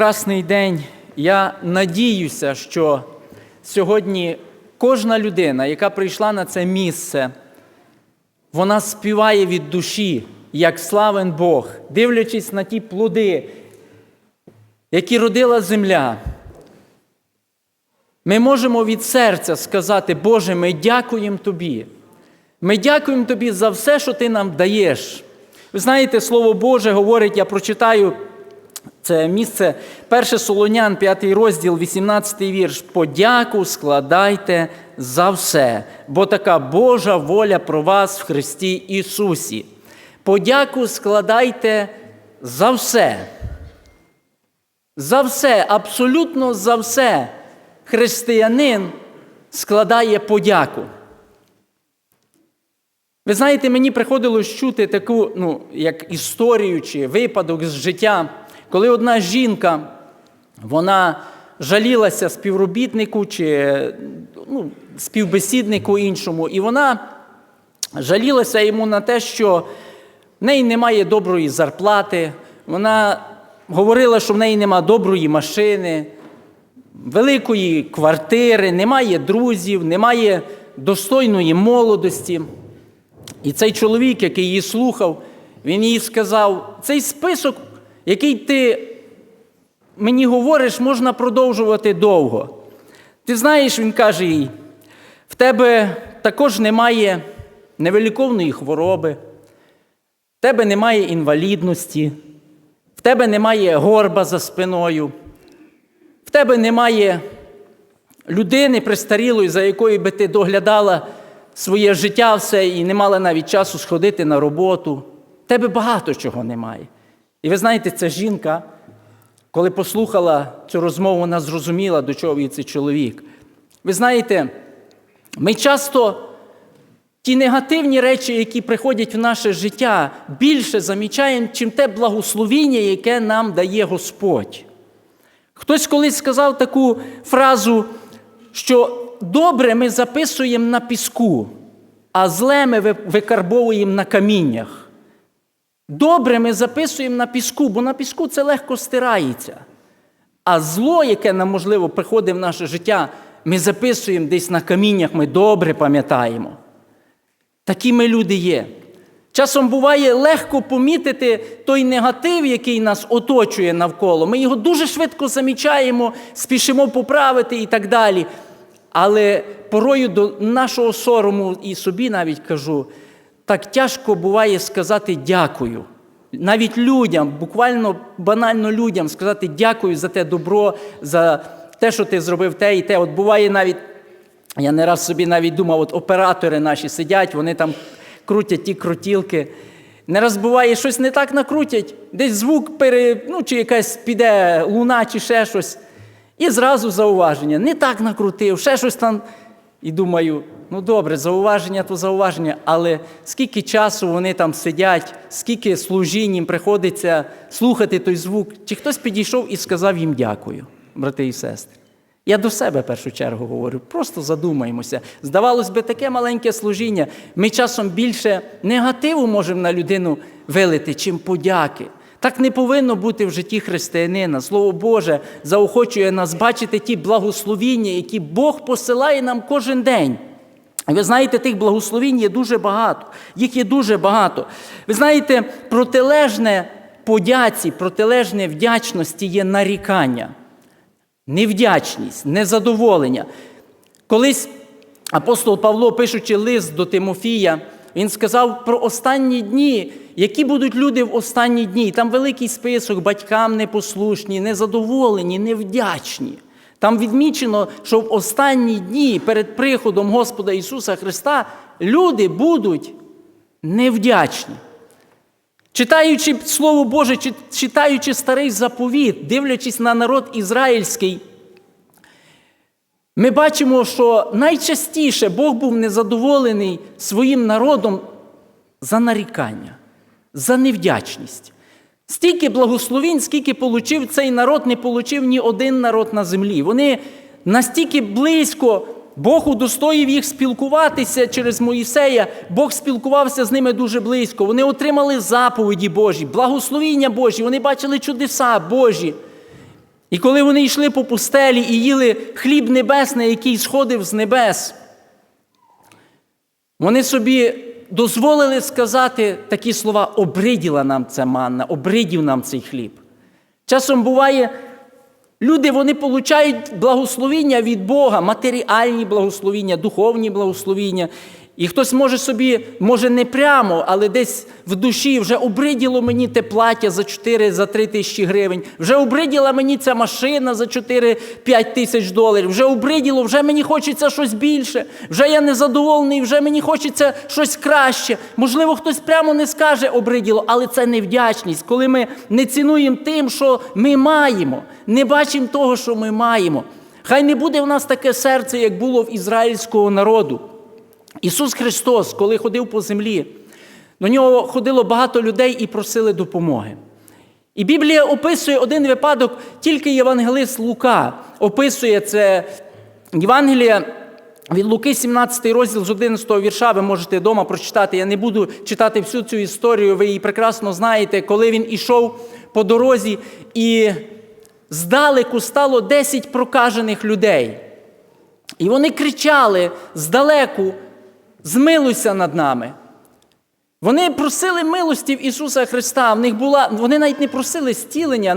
прекрасний день. Я надіюся, що сьогодні кожна людина, яка прийшла на це місце, вона співає від душі, як славен Бог, дивлячись на ті плоди, які родила земля. Ми можемо від серця сказати, Боже, ми дякуємо Тобі. Ми дякуємо Тобі за все, що Ти нам даєш. Ви знаєте, Слово Боже говорить, я прочитаю це місце 1 Солонян, 5 розділ, 18 вірш. Подяку складайте за все, бо така Божа воля про вас в Христі Ісусі. Подяку складайте за все. За все, абсолютно за все. Християнин складає подяку. Ви знаєте, мені приходилось чути таку, ну, як історію чи випадок з життя, коли одна жінка, вона жалілася співробітнику чи ну, співбесіднику іншому, і вона жалілася йому на те, що в неї немає доброї зарплати, вона говорила, що в неї немає доброї машини, великої квартири, немає друзів, немає достойної молодості. І цей чоловік, який її слухав, він їй сказав: цей список, який ти мені говориш, можна продовжувати довго. Ти знаєш, він каже їй, в тебе також немає невеликовної хвороби, в тебе немає інвалідності, в тебе немає горба за спиною, в тебе немає людини престарілої, за якою би ти доглядала своє життя все і не мала навіть часу сходити на роботу. В тебе багато чого немає. І ви знаєте, ця жінка, коли послухала цю розмову, вона зрозуміла, до чого їй цей чоловік. Ви знаєте, ми часто ті негативні речі, які приходять в наше життя, більше замічаємо, чим те благословіння, яке нам дає Господь. Хтось колись сказав таку фразу, що добре ми записуємо на піску, а зле ми викарбовуємо на каміннях. Добре ми записуємо на піску, бо на піску це легко стирається. А зло, яке нам, можливо, приходить в наше життя, ми записуємо десь на каміннях, ми добре пам'ятаємо. Такі ми люди є. Часом буває легко помітити той негатив, який нас оточує навколо. Ми його дуже швидко замічаємо, спішимо поправити і так далі. Але порою до нашого сорому і собі навіть кажу, так тяжко буває сказати дякую. Навіть людям, буквально банально людям, сказати дякую за те добро, за те, що ти зробив те і те. От буває навіть, я не раз собі навіть думав, от оператори наші сидять, вони там крутять ті крутілки. Не раз буває, щось не так накрутять, десь звук пере, ну, чи якась піде луна, чи ще щось. І зразу зауваження. Не так накрутив, ще щось там. І думаю, ну добре, зауваження то зауваження, але скільки часу вони там сидять, скільки служінь їм приходиться слухати той звук, чи хтось підійшов і сказав їм дякую, брати і сестри. Я до себе в першу чергу говорю, просто задумаємося. Здавалось би, таке маленьке служіння. Ми часом більше негативу можемо на людину вилити, чим подяки. Так не повинно бути в житті християнина. Слово Боже заохочує нас бачити ті благословіння, які Бог посилає нам кожен день. Ви знаєте, тих благословінь є дуже багато. Їх є дуже багато. Ви знаєте, протилежне подяці, протилежне вдячності є нарікання, невдячність, незадоволення. Колись апостол Павло, пишучи лист до Тимофія, він сказав про останні дні, які будуть люди в останні дні. Там великий список батькам непослушні, незадоволені, невдячні. Там відмічено, що в останні дні перед приходом Господа Ісуса Христа люди будуть невдячні. Читаючи Слово Боже, читаючи старий заповіт, дивлячись на народ ізраїльський, ми бачимо, що найчастіше Бог був незадоволений своїм народом за нарікання, за невдячність. Стільки благословінь, скільки получив цей народ, не получив ні один народ на землі. Вони настільки близько, Бог удостоїв їх спілкуватися через Моїсея, Бог спілкувався з ними дуже близько. Вони отримали заповіді Божі, благословіння Божі, вони бачили чудеса Божі. І коли вони йшли по пустелі і їли хліб небесний, який сходив з небес, вони собі дозволили сказати такі слова: обриділа нам ця манна, обридів нам цей хліб. Часом буває, люди вони получають благословіння від Бога, матеріальні благословіння, духовні благословіння. І хтось може собі, може не прямо, але десь в душі вже обриділо мені те плаття за 4 за 3 тисячі гривень, вже обриділа мені ця машина за 4-5 тисяч доларів, вже обриділо, вже мені хочеться щось більше, вже я незадоволений, вже мені хочеться щось краще. Можливо, хтось прямо не скаже обриділо, але це невдячність, коли ми не цінуємо тим, що ми маємо, не бачимо того, що ми маємо. Хай не буде в нас таке серце, як було в ізраїльського народу. Ісус Христос, коли ходив по землі, до нього ходило багато людей і просили допомоги. І Біблія описує один випадок, тільки Євангелист Лука описує це Євангелія від Луки, 17 розділ з 11 вірша, ви можете вдома прочитати. Я не буду читати всю цю історію, ви її прекрасно знаєте, коли він ішов по дорозі, і здалеку стало 10 прокажених людей. І вони кричали здалеку, змилуйся над нами. Вони просили милості в Ісуса Христа. В них була, вони навіть не просили зцілення,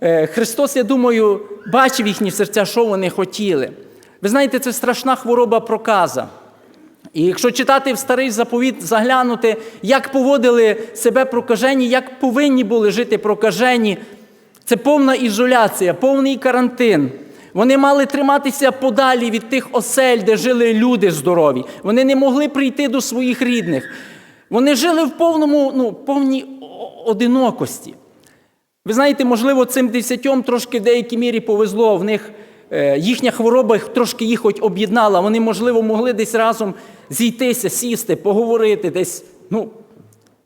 але Христос, я думаю, бачив їхні серця, що вони хотіли. Ви знаєте, це страшна хвороба проказа. І якщо читати в старий заповіт, заглянути, як поводили себе прокажені, як повинні були жити прокажені, це повна ізоляція, повний карантин. Вони мали триматися подалі від тих осель, де жили люди здорові. Вони не могли прийти до своїх рідних. Вони жили в повному, ну, повній одинокості. Ви знаєте, можливо, цим десятьом трошки в деякій мірі повезло. В них е, їхня хвороба трошки їх хоч об'єднала. Вони, можливо, могли десь разом зійтися, сісти, поговорити, десь ну,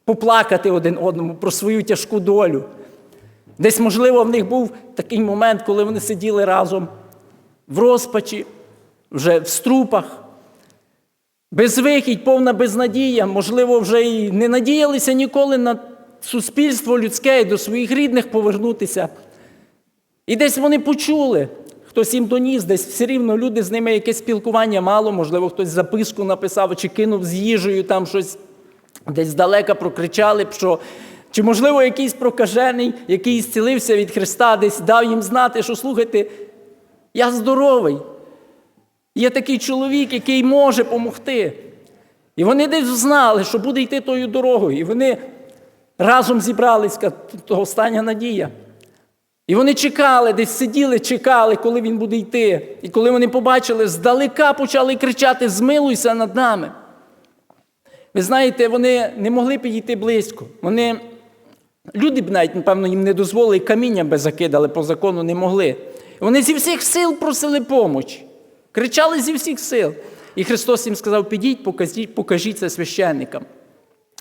поплакати один одному про свою тяжку долю. Десь, можливо, в них був такий момент, коли вони сиділи разом в розпачі, вже в струпах, безвихідь, повна безнадія, можливо, вже і не надіялися ніколи на суспільство людське і до своїх рідних повернутися. І десь вони почули, хтось їм доніс, десь все рівно люди з ними якесь спілкування мало, можливо, хтось записку написав чи кинув з їжею, там щось. Десь здалека прокричали, що чи, можливо, якийсь прокажений, який зцілився від Христа, десь дав їм знати, що слухайте, я здоровий. Є такий чоловік, який може допомогти. І вони десь знали, що буде йти тою дорогою. І вони разом зібрались, то остання надія. І вони чекали, десь сиділи, чекали, коли він буде йти. І коли вони побачили, здалека почали кричати: Змилуйся над нами. Ви знаєте, вони не могли підійти близько. Вони, Люди б навіть, напевно, їм не дозволили, каміння би закидали по закону не могли. Вони зі всіх сил просили помочі. Кричали зі всіх сил. І Христос їм сказав: підіть, покажіть, покажіть це священникам.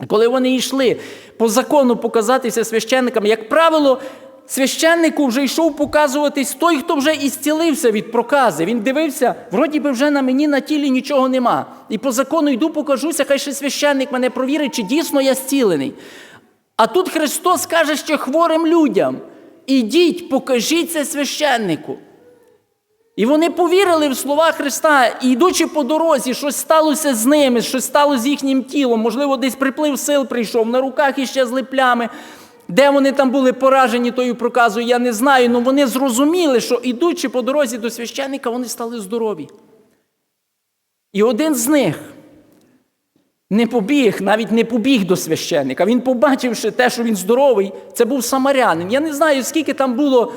Коли вони йшли по закону показатися священникам, як правило, священнику вже йшов показуватись той, хто вже і зцілився від прокази. Він дивився, вроді би вже на мені на тілі нічого нема. І по закону йду, покажуся, хай ще священник мене провірить, чи дійсно я зцілений. А тут Христос каже ще хворим людям: ідіть, покажіть це священнику. І вони повірили в слова Христа, і йдучи по дорозі, щось сталося з ними, щось сталося з їхнім тілом, можливо, десь приплив сил прийшов, на руках іще з плями. Де вони там були поражені тою проказою, я не знаю, але вони зрозуміли, що ідучи по дорозі до священника, вони стали здорові. І один з них не побіг, навіть не побіг до священника. Він, побачивши те, що він здоровий, це був самарянин. Я не знаю, скільки там було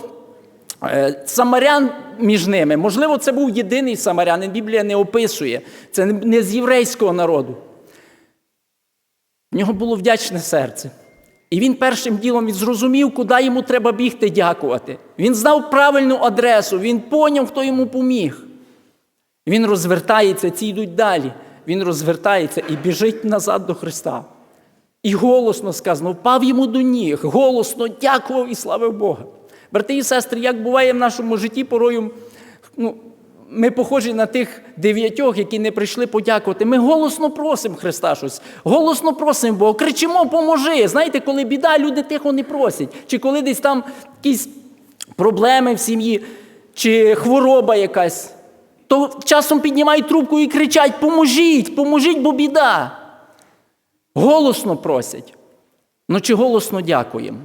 е, самарян між ними. Можливо, це був єдиний самарянин. Біблія не описує. Це не з єврейського народу. В нього було вдячне серце. І він першим ділом він зрозумів, куди йому треба бігти дякувати. Він знав правильну адресу, він поняв, хто йому поміг. Він розвертається, ці йдуть далі. Він розвертається і біжить назад до Христа. І голосно сказано, впав йому до ніг, голосно дякував і славив Бога. Брати і сестри, як буває в нашому житті, порою ну, ми похожі на тих дев'ятьох, які не прийшли подякувати. Ми голосно просимо Христа щось, голосно просимо Бога, кричимо, поможи. Знаєте, коли біда, люди тихо не просять. Чи коли десь там якийсь проблеми в сім'ї чи хвороба якась, то часом піднімають трубку і кричать: Поможіть, поможіть, бо біда. Голосно просять. Ну чи голосно дякуємо?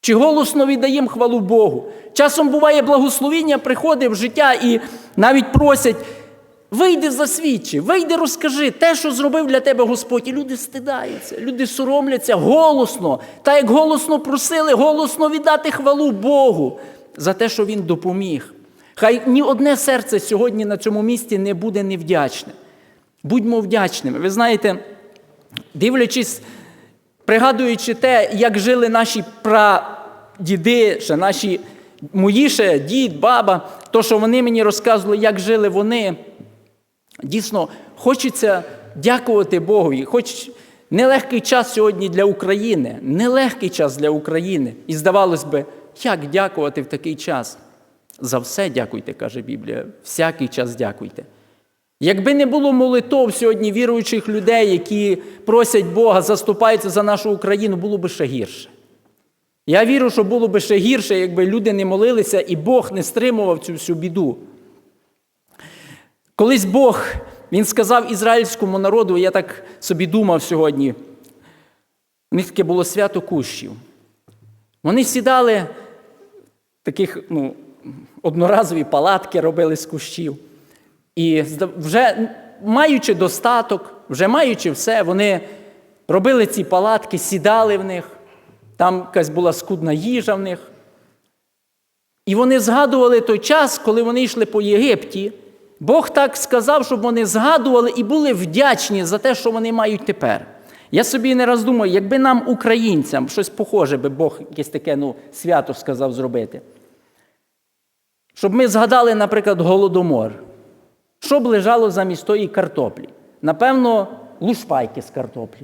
Чи голосно віддаємо хвалу Богу? Часом буває благословіння, приходить в життя і навіть просять, вийди засвідчи, вийди, розкажи те, що зробив для тебе Господь. І люди стидаються, люди соромляться голосно. Та як голосно просили, голосно віддати хвалу Богу за те, що Він допоміг. Хай ні одне серце сьогодні на цьому місці не буде невдячне. Будьмо вдячними. Ви знаєте, дивлячись пригадуючи те, як жили наші прадіди, ще наші мої ще дід, баба, то, що вони мені розказували, як жили вони, дійсно хочеться дякувати Богові. Хоч нелегкий час сьогодні для України, нелегкий час для України. І здавалось би, як дякувати в такий час? За все дякуйте, каже Біблія. Всякий час дякуйте. Якби не було молитов сьогодні віруючих людей, які просять Бога, заступаються за нашу Україну, було б ще гірше. Я вірю, що було б ще гірше, якби люди не молилися і Бог не стримував цю всю біду. Колись Бог, Він сказав ізраїльському народу, я так собі думав сьогодні, у них таке було свято кущів. Вони сідали, таких ну, одноразові палатки робили з кущів. І вже маючи достаток, вже маючи все, вони робили ці палатки, сідали в них, там якась була скудна їжа в них. І вони згадували той час, коли вони йшли по Єгипті. Бог так сказав, щоб вони згадували і були вдячні за те, що вони мають тепер. Я собі не раз думаю, якби нам, українцям, щось похоже, би Бог якесь таке ну, свято сказав зробити. Щоб ми згадали, наприклад, Голодомор. Що б лежало замість тої картоплі? Напевно, лушпайки з картоплі.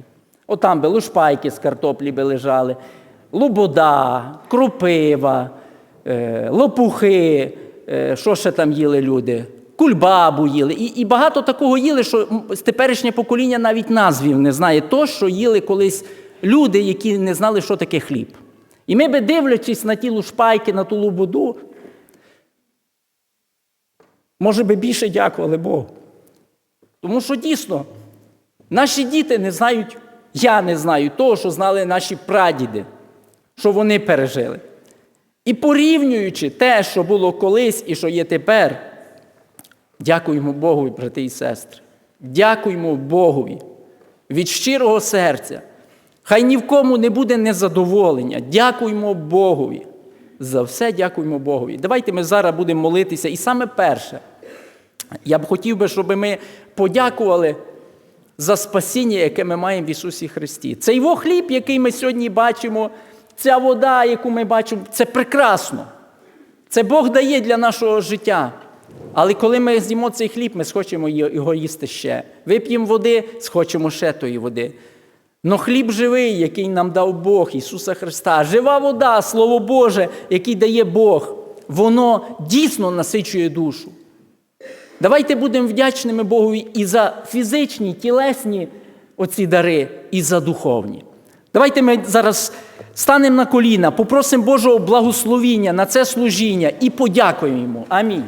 Отам би лушпайки з картоплі би лежали, лубода, крупива, е, лопухи, е, що ще там їли люди? Кульбабу їли. І, і багато такого їли, що теперішнє покоління навіть назвів не знає то, що їли колись люди, які не знали, що таке хліб. І ми би, дивлячись на ті лушпайки, на ту лубоду, може би більше дякували Богу. Тому що дійсно наші діти не знають, я не знаю того, що знали наші прадіди, що вони пережили. І порівнюючи те, що було колись і що є тепер, дякуємо Богові, брати і сестри. Дякуємо Богові від щирого серця. Хай ні в кому не буде незадоволення. Дякуємо Богові. За все дякуємо Богові. Давайте ми зараз будемо молитися. І саме перше, я б хотів би, щоб ми подякували за спасіння, яке ми маємо в Ісусі Христі. Цей його хліб, який ми сьогодні бачимо, ця вода, яку ми бачимо, це прекрасно. Це Бог дає для нашого життя. Але коли ми з'їмо цей хліб, ми схочемо його їсти ще. Вип'ємо води, схочемо ще тої води. Но хліб живий, який нам дав Бог, Ісуса Христа, жива вода, Слово Боже, який дає Бог, воно дійсно насичує душу. Давайте будемо вдячними Богові і за фізичні, тілесні оці дари, і за духовні. Давайте ми зараз станемо на коліна, попросимо Божого благословіння на це служіння і подякуємо йому. Амінь.